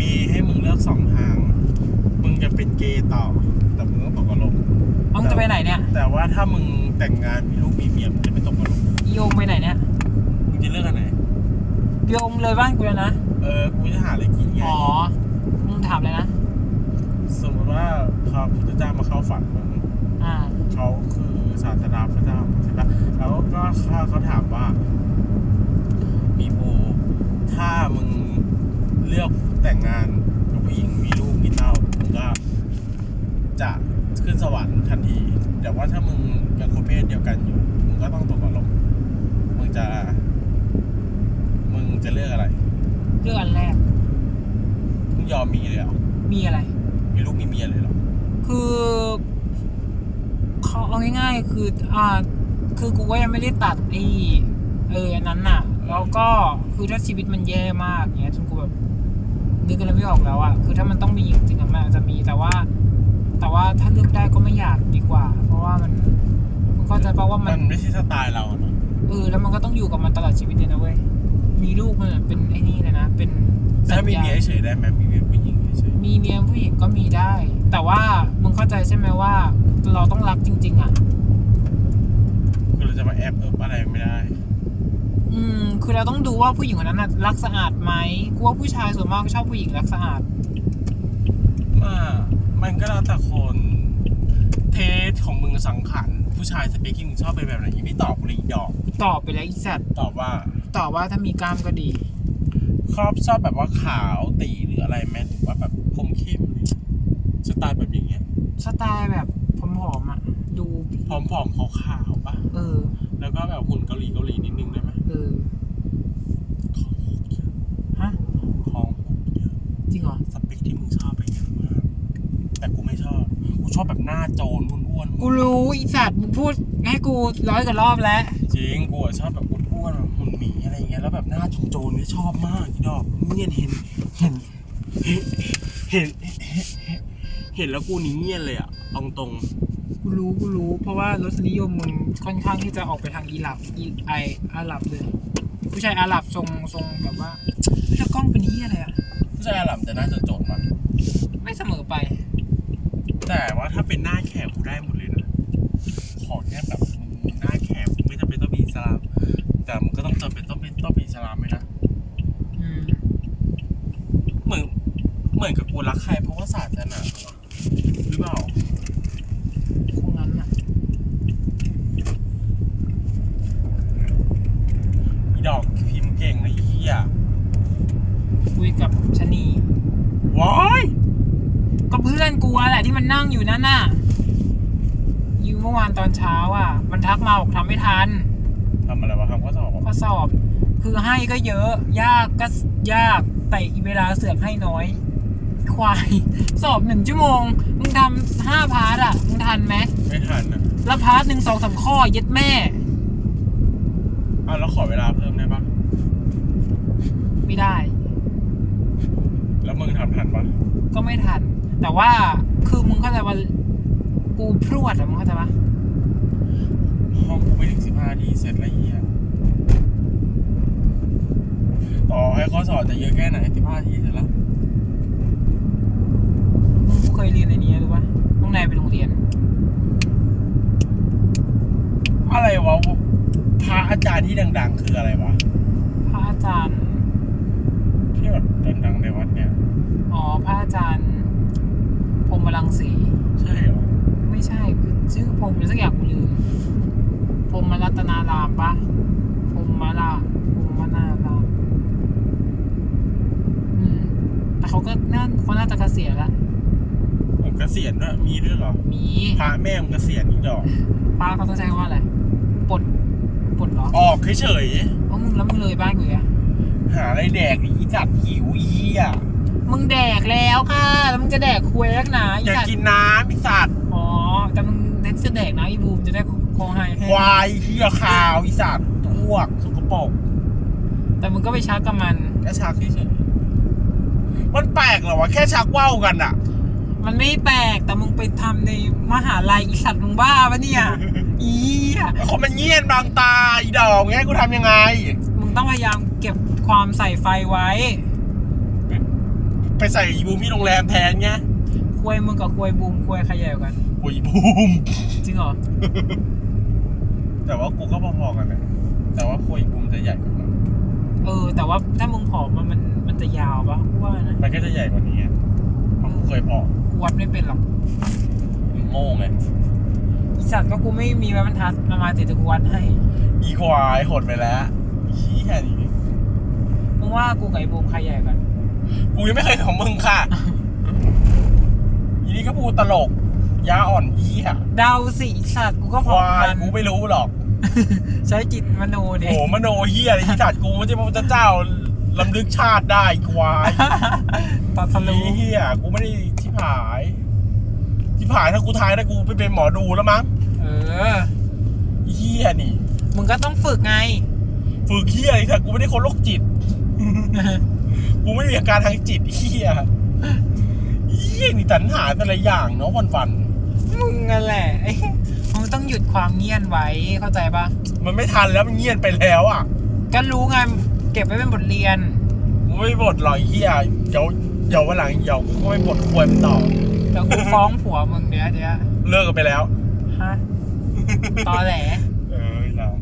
มีให้มึงเลือกสองทาง มึงจะเป็นเกย์ต่อ แต่มึงก็ตกนรกเอามึงจะไปไหนเนี่ยแต่ว่าถ้ามึงแต่งงานมีลูกมีเมียมึงจะไม่ตกนรกอีโยงไปไหนเนี่ยมึงจะเลือกอันไหนโยงเลยบ้านกูแล้วนะ เออ กูจะหาอะไรกินไง อ๋อ มึงถามเลยนะ สมมติว่าพระพุทธเจ้ามาเข้าฝันมึงอ่า เขาคือศาสดาพระเจ้าใช่ปะแล้วก็เขาเขาถามว่า มีโพถ้ามึงเลือก แต่งงานกับผู้หญิงมีลูกมีเต้ามึงก็จะขึ้นสวรรค์ทันที แต่ว่าถ้ามึงยังคนเพศเดียวกันอยู่ มึงก็ต้องตกนรกมึงจะ มึงจะเลือกอะไร เรื่องอันแรก มึงยอมมีเลยเหรอ มีอะไร มีลูกมีเมียเลยเหรอ คือเขาเอาง่ายๆ คือ อ่า คือกูก็ยังไม่ได้ตัดไอ้เอออันนั้นน่ะ แล้วก็คือถ้าชีวิตมันแย่มากเงี้ยจนกูแบบ นึกกันแล้วไม่ออกแล้วอะคือถ้ามันต้องมีจริงๆอะมันอาจจะมีแต่ว่า แต่ว่าถ้าเลือกได้ก็ไม่อยากดีกว่า เพราะว่ามันมันก็จะแปลว่ามัมันนไม่ใช่สไตล์เราอะเนาะเออแล้วมันก็ต้องอยู่กับมันตลอดชีวิตเลยนะเว้ยมีลูกมันอะเป็นไอ้นี่เลยนะ เป็นสัญถ้ามีญาเมียเฉยๆได้ไหมมีเมียผู้หญิงเฉยมีเมียผู้หญิงก็มีได้ แต่ว่ามึงเข้าใจใช่ไหมว่าเราต้องรักจริง ๆ อะ ๆคือเราจะมาแอบเอิบอะไรไม่ได้ อืม คือเราต้องดูว่าผู้หญิงคนนั้นน่ะรักสะอาดไหมกูว่าผู้ชายส่วนมากชอบผู้หญิงรักสะอาดว่ามันก็แล้วแต่คนเทสของมึงสังขันผู้ชายสเปคที่มึงชอบเป็นแบบไหนอีพี่ตอบกูเลยอีดอก ตอบไปแล้วอีสัตว์ตอบว่าตอบว่าถ้ามีกล้ามก็ดีชอบชอบแบบว่าขาวตีหรืออะไรแม้หรือว่าแบบคมเข้มสไตล์แบบอย่างเงี้ยสไตล์แบบผอมๆอะ ดูผอมๆขาวๆปะเออ แล้วก็แบบหุ่นเกาหลีเกาหลีนิดนึงได้ไหม เออฮะท้องเยอะจริงเหรอสเปคที่มึงชอบไปเยอะมากแต่กูไม่ชอบ กูชอบแบบหน้าโจรอ้วนๆกูรู้อีสัตว์มึงพูดให้กูร้อยกว่ารอบแล้วจริงกูอะชอบแบบอ้วนๆแบบหุ่นหมีอะไรเงี้ยแล้วแบบหน้าโจรๆนี่ชอบมากอีดอกเงียนเห็นเห็นเห็นเห็นเห็นเห็นเห็นแล้วกูนี่เงียนเลยอะเอาตรง กูรู้กูรู้ เพราะว่ารสนิยมมึงค่อนข้างที่จะออกไปทางอีหลับอีไออาหรับเลย ผู้ชายอาหรับทรงทรงแบบว่าแล้วกล้องเป็นนี้ยอะไรอะผู้ชายอาหรับจะน่าจะโจรมันไม่เสมอไป แต่ว่าถ้าเป็นหน้าแขกกูได้หมดเลยนะ ขอแค่แบบมึงหน้าแขกมึงไม่จำเป็นต้องมีอิสลามแต่มึงก็ต้องจำเป็นต้องเป็นต้องเป็นอิสลามไหมนะ อืม เหมือนเหมือนกับกูรักใครเพราะว่าศาสนาหรือเปล่า คงนั้นอะ อีดอกพิมพ์เก่งนะไอ้เหี้ย คุย กับชะนีว้ายก็เพื่อนกูอะแหละที่มันนั่งอยู่นั่นน่ะยูเมื่อวานตอนเช้าอะ มันทักมาบอกทำไม่ทันทำอะไรวะทำข้อสอบเหรอข้อสอบ คือให้ก็เยอะ ยากก็ยากแต่เวลาเสือกให้น้อย ควาย สอบหนึ่งชั่วโมง มึงทำห้าพาร์ทอะ มึงทันไหมไม่ทันอะแล้วพาร์ทหนึ่งสองสามข้อเย็ดแม่อ้าวแล้วขอเวลาเพิ่มได้ปะไม่ได้แล้ว มึงทำทันปะก็ไม่ทัน แต่ว่าคือมึงเข้าใจว่ากูพรวดอะมึงเข้าใจปะห้องกูไม่ถึงสิบห้าทีเสร็จแล้วไอ้เหี้ยต่อให้ข้อสอบจะเยอะแค่ไหนสิบห้าทีเสร็จแล้วมึงกูเคยเรียนในนี้หรือปะโรงแรมเป็นโรงเรียน อะไรวะพระอาจารย์ที่ดัง ๆ คืออะไรวะพระอาจารย์ ที่แบบดังๆในวัดเนี่ย อ๋อ พระอาจารย์พรหมรังสี ใช่เหรอไม่ใช่คือชื่อพรหมหรือสักอย่างกูลืมพรหมรัตนารามปะพรหมราพรหมนารามอืมแต่เขาก็น่าเขาน่าจะเกษียณละผมเกษียณด้วยมีด้วยเหรอ มีพระแม่มึงเกษียณอีดอกป้าเขาต้องใช้คำว่าอะไรปลดปลดเหรอออกเฉยเพราะมึงแล้วมึงเลยบ้านกูอีกอะๆหาอะไรแดกดิอีจัดหิวอีอะ มึงแดกแล้วค่ะแล้วมึงจะแดกคุยแล้วนะอีอยากสัตว์กินน้ำอีสัตว์อ๋อ แต่มึงเน้นจะแดกนะอีบูมจะได้คอให้ให้ควายเหี้ยขาวอีสัตว์อ้วกสกปรกแต่มึงก็ไปชักกับมัน แค่ชักเฉยๆมันแปลกเหรอวะแค่ชักว่าวกันอะมันไม่แปลกแต่มึงไปทำในมหาลัยอีสัตว์มึงบ้าปะเนี่ยอีอะคนมันเงียนบางตาอีดอกไงกูทำยังไง มึงต้องพยายามเก็บความใส่ไฟไว้ ไปใส่อีบูมที่โรงแรมแทนไงควยมึงกับควยบูมควยใครใหญ่กว่ากัน โอ้ยบูม จริงเหรอ แต่ว่ากูก็พอๆกันนะแต่ว่าคุยบูมจะใหญ่กว่ามันเออ แต่ว่าถ้ามึงผอมมันมันมันจะยาวปะกูว่านะมันก็จะใหญ่กว่านี้ไงเพราะกูเคยพอกกูวัดไม่เป็นหรอกมึงโง่ไงอีสัตว์ก็กูไม่มีไม้บรรทัดมามาติดแต่กูวัดให้ อีควายหดไปแล้วขี้แค่นี้มึงว่ากูกับไอ้บูมใครใหญ่กัน กูยังไม่เคยของมึงค่ะ อีนี่ก็พูดตลก ยาอ่อนเหี้ยเดาสิอีสัตว์กูก็คพอวายมันกูไม่รู้หรอก ใช้จิตมโนดิโอ้มโนเหี้ยอะไรที่สัตว์กูไม่ใช่พระพุทธเจ้าลำลึกชาติได้อีควายตัดสรู้เหี้ยกูไม่ได้ที่ผายที่ผายถ้ากูทายถ้ากูไปเป็นหมอดูแล้วมั้งเอออีเหี้ยนี่มึงก็ต้องฝึกไง ฝึกเหี้ยอะไรแต่กูไม่ได้คนโรคจิต กูไม่มีอาการทางจิตไอ้เหี้ยเหี้ยนี่ตันหาแต่ละอย่างเนาะวันวันมึงนั่นแหละไอ้มึงต้องหยุดความเงียนไว้เข้าใจปะๆมันไม่ทันแล้วมันเงียบไปแล้วอะก็รู้ไงเก็บไว้เป็นบทเรียนกูไม่บทหรอกไอ้เหี้ยเดี๋ยวเดี๋ยววันหลังเดี๋ยวกูก็ไม่บทควรมันต่อเดี๋ยวกูฟ้องผัวมึงเดี๋ยวเดี๋ยวเลิกกันไปแล้วฮะตอแหลเออนะ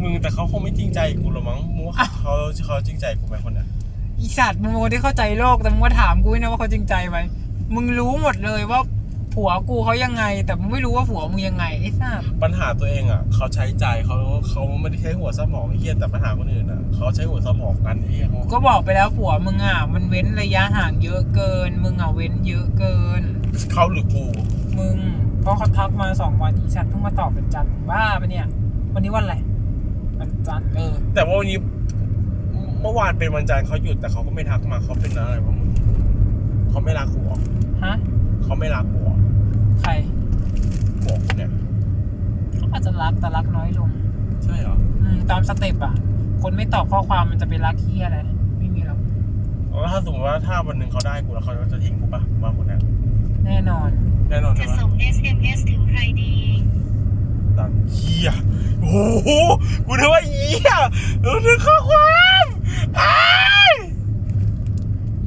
มึงแต่เขาคงไม่จริงใจกูหรอกมั้งมึงว่าเขาเขาจริงใจกูไหมคนน่ะ อีสัตว์มึงเป็นคนที่เข้าใจโลกแต่มึงก็ถามกูนะว่าเขาจริงใจไหมมึงรู้หมดเลยว่าผัวกูเขายังไง แต่มึงไม่รู้ว่าผัวมึงยังไงไอ้สัตว์ปัญหาตัวเองอะ เขาใช้ใจเขาเขาไม่ได้ใช้หัวสมองไอ้เหี้ยแต่ปัญหาคนอื่นอะเขาใช้หัวสมองกันไอ้เหี้ยเขากูก็บอกไปแล้วผัวมึงอะมันเว้นระยะห่างเยอะเกิน มึงอะเว้นเยอะเกินเขาหรือกูมึงเพราะเขาทักมาสองวันอีสัตว์เพิ่งมาตอบเป็นจันทร์บ้าปะเนี่ย วันนี้วันอะไรวันจันทร์เออแต่ว่าวันนี้เมื่อวานเป็นวันจันทร์เขาหยุดแต่เขาก็ไม่ทักมาเขาเป็นอะไรวะมึงเขาไม่รักกูเหรอฮะเขาไม่รักกูเหรอใครบอกกูเนี่ยเขาอาจจะรักแต่รักน้อยลงใช่เหรออืมตามสเต็ปอะ คนไม่ตอบข้อความมันจะไปรักที่อะไรไม่มีหรอกแล้วถ้าสมมติว่าถ้าวันหนึ่งเขาได้กูแล้วเขาจะทิ้งกูปะมาคนเนี้ยแน่นอน แน่นอนจะใช่ไหมส่ง SMS ถึงใครดีตัดเหี้ยโอ้โหกูนึกว่าเหี้ยเรานึกข้อความอ้าย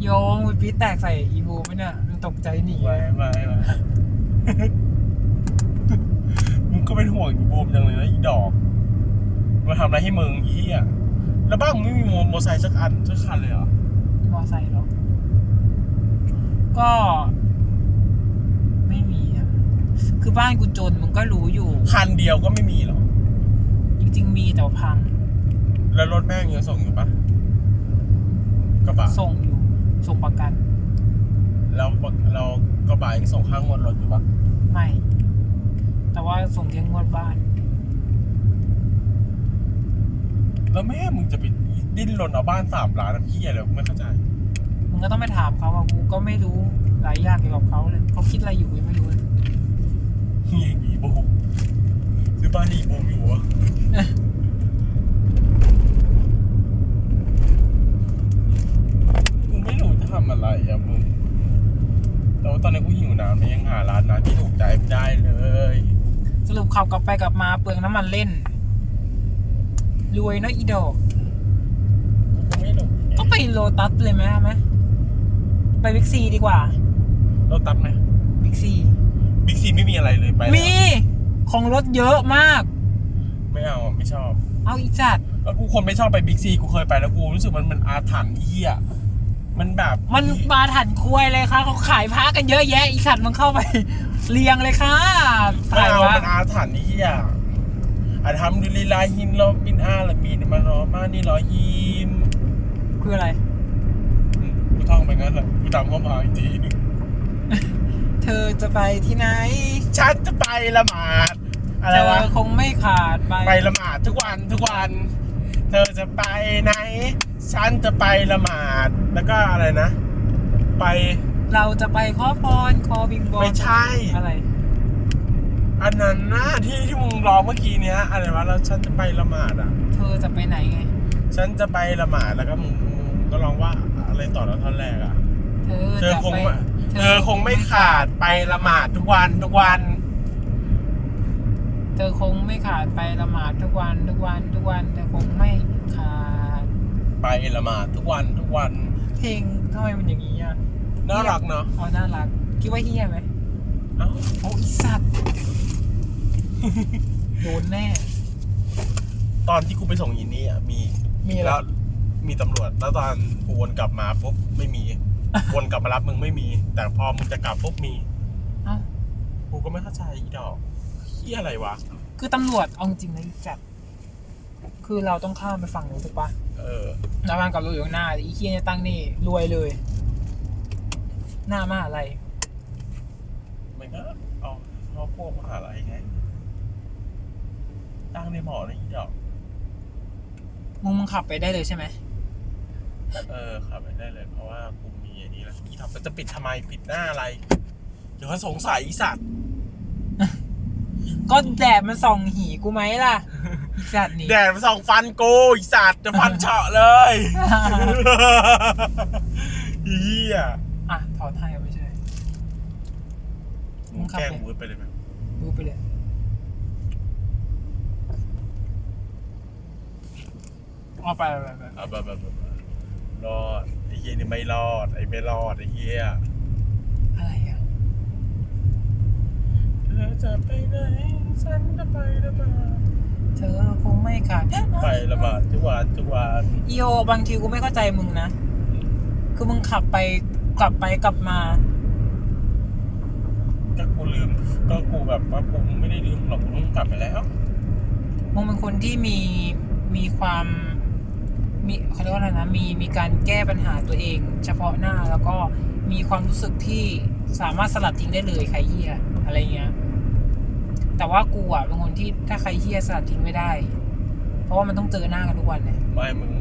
โยงวิปีแตกใส่อีบูไปเนี่ย มันตกใจหนีไม่ไม่ไม่มึงก็เป็นห่วงอีบูมจังเลยนะอีดอกมาทำอะไรให้มึงอีเหี้ยแล้วบ้านมึงไม่มีมอเตอร์ไซค์สักอันสักคันเลยเหรอมอไซค์หรอกก็ไม่มีอะ คือบ้านกูจนมึงก็รู้อยู่ คันเดียวก็ไม่มีหรอกจริง ๆ มีแต่ว่าพัง แล้วรถแม่งยังส่งอยู่ปะกระบะส่งอยู่ ส่งประกันแล้วเรากระบะยังส่งข้างงวดรถอยู่ปะไม่ แต่ว่าส่งเที่ยงงวดบ้าน แล้วแม่มึงจะไปดิ้นรนเอาบ้านสามล้านน้ำเหี้ยเลยไม่เข้าใจมึงก็ต้องไปถามเขาว่ากูก็ไม่รู้หลายอย่างเกี่ยวกับเขาเลยเขาคิดอะไรอยู่กูยังไม่รู้เลยเฮียอีบูมซื้อบ้านให้อีบูมอยู่วะกูไม่รู้จะทำอะไรอะมึงแต่ว่าตอนนี้กูหิวน้ำเนี่ยยังหาร้านน้ำที่ถูกใจไม่ได้เลย สรุปขับกลับไปกลับมาเปลือง น้ำมันเล่น รวยเนอะอีดอกกูก็ไม่รู้ก็ไปโลตัสเลยไหมไหมไปบิ๊กซีดีกว่าเราตัดไหมบิ๊กซีบิ๊กซีไม่มีอะไรเลยไปแล้วมีของรถเยอะมาก ไม่เอาอะไม่ชอบ เอาอีจัดแล้วกูคนไม่ชอบไปบิ๊กซีกูเคยไปแล้วกูรู้สึกมันมันอาถรรพ์เหี้ยมันแบบมันมาถันควยเลยค่ะเขาขายพระกันเยอะแยะอีสัตว์มันเข้าไปเรียงเลยค่ะไม่ขายเอาพระมันอาถรรพ์เหี้ย อาทำดุลิลาฮิมลอบินอาละมีนมารอมานี่รอฮิมคืออะไร อืมกูท่องไปงั้นแหละกูจำเข้ามาอีกทีหนึงเธอจะไปที่ไหนฉันจะไปละหมาด อะไรเธอวะคงไม่ขาดไปไปละหมาดทุกวันทุกวัน เธอจะไปไหน ฉันจะไปละหมาด แล้วก็อะไรนะ ไป เราจะไปขอพรขอบิงบอลไม่ใช่ อะไร อันนั้นนะที่ที่มึงร้องเมื่อกี้เนี้ยอะไรวะแล้วฉันจะไปละหมาดอะ เธอจะไปไหนไง ฉันจะไปละหมาดแล้วก็มึงมึงก็ร้องว่าอะไรต่อแล้วท่อนแรกอะ เธอเธอจะคงไปไม่เธอคงไม่ขาดไปละหมาดทุกวันทุกวัน เธอคงไม่ขาดไปละหมาดทุกวันทุกวันทุกวันเธอคงไม่ขาด ไปละหมาดทุกวันทุกวันเพลงทำไมมันอย่างนี้อะน่ารักเนาะอ๋อน่ารัก คิดว่าเฮี้ยไหมเอ้า โอ้อีสัตว์ โดนแน่ ตอนที่กูไปส่งยินนี่อะมีมีอะไร แล้วมีตำรวจแล้วตอนกูวนกลับมาปุ๊บไม่มี วนกลับมารับมึงไม่มี แต่พอมึงจะกลับปุ๊บมีเอ้ากูก็ไม่เข้าใจอีดอกเฮียอะไรวะคือตำรวจเอาจริงนะอีจัด คือเราต้องข้ามไปฝั่งนู้นถูกปะเออแล้วมันกับรถอยู่ข้างหน้าอีเคียเนี่ยตั้งนี่รวยเลย หน้ามาอะไร มันก็เอาเอาพวกมหาลัยไง ตั้งในหมอในอีดอกมึงมึงขับไปได้เลยใช่ไหมเออขับไปได้เลย เพราะว่ากูมีอันนี้แล้วอีดอกมันจะปิดทำไมปิดหน้าอะไร เดี๋ยวเขาสงสัยอีสัตว์ก็แดดมันส่องหีกูไหมล่ะอีสัตว์นี่แดดมาส่องฟันกูอีสัตว์จะฟันเฉาะเลยเฮียอะถอดให้เอาไม่ใช่มึงแกล้งวูดไปเลยไหมดูไปเลย เอาไปไปไปอะแบบแบบรอดไอ้เฮียนี่ไม่รอด ไอ้ไม่รอดไอ้เฮียอะไรอะเธอจะไปไหนฉันจะไปละหมาดเธอคงไม่ขาดไปละหมาดทุกวันทุกวันอีโอบางทีกูไม่เข้าใจมึงนะ คือมึงขับไปกลับไปกลับมาก็กูลืมก็กูแบบว่ากูไม่ได้ลืมหรอกกูต้องกลับไปแล้วมึงเป็นคนที่มีมีความ มีเขาเรียกว่าอะไรนะมีมีการแก้ปัญหาตัวเอง เฉพาะหน้าแล้วก็มีความรู้สึกที่สามารถสลัดทิ้งได้เลยใครเหี้ยอะไรเงี้ยแต่ว่ากูอะเป็นคนที่ถ้าใครเหี้ยสลัดทิ้งไม่ได้ เพราะว่ามันต้องเจอหน้ากันทุกวันเนี่ยไม่มึง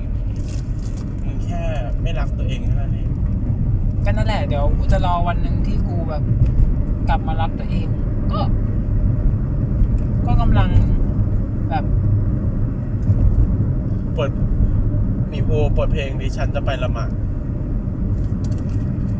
มึงแค่ไม่รักตัวเองเท่านั้นเองก็นั่นแหละเดี๋ยวกูจะรอวันหนึ่งที่กูแบบกลับมารักตัวเอง ก็ ก็กำลังแบบเปิด มีโพเปิดเพลงดิฉันจะไปละหมาด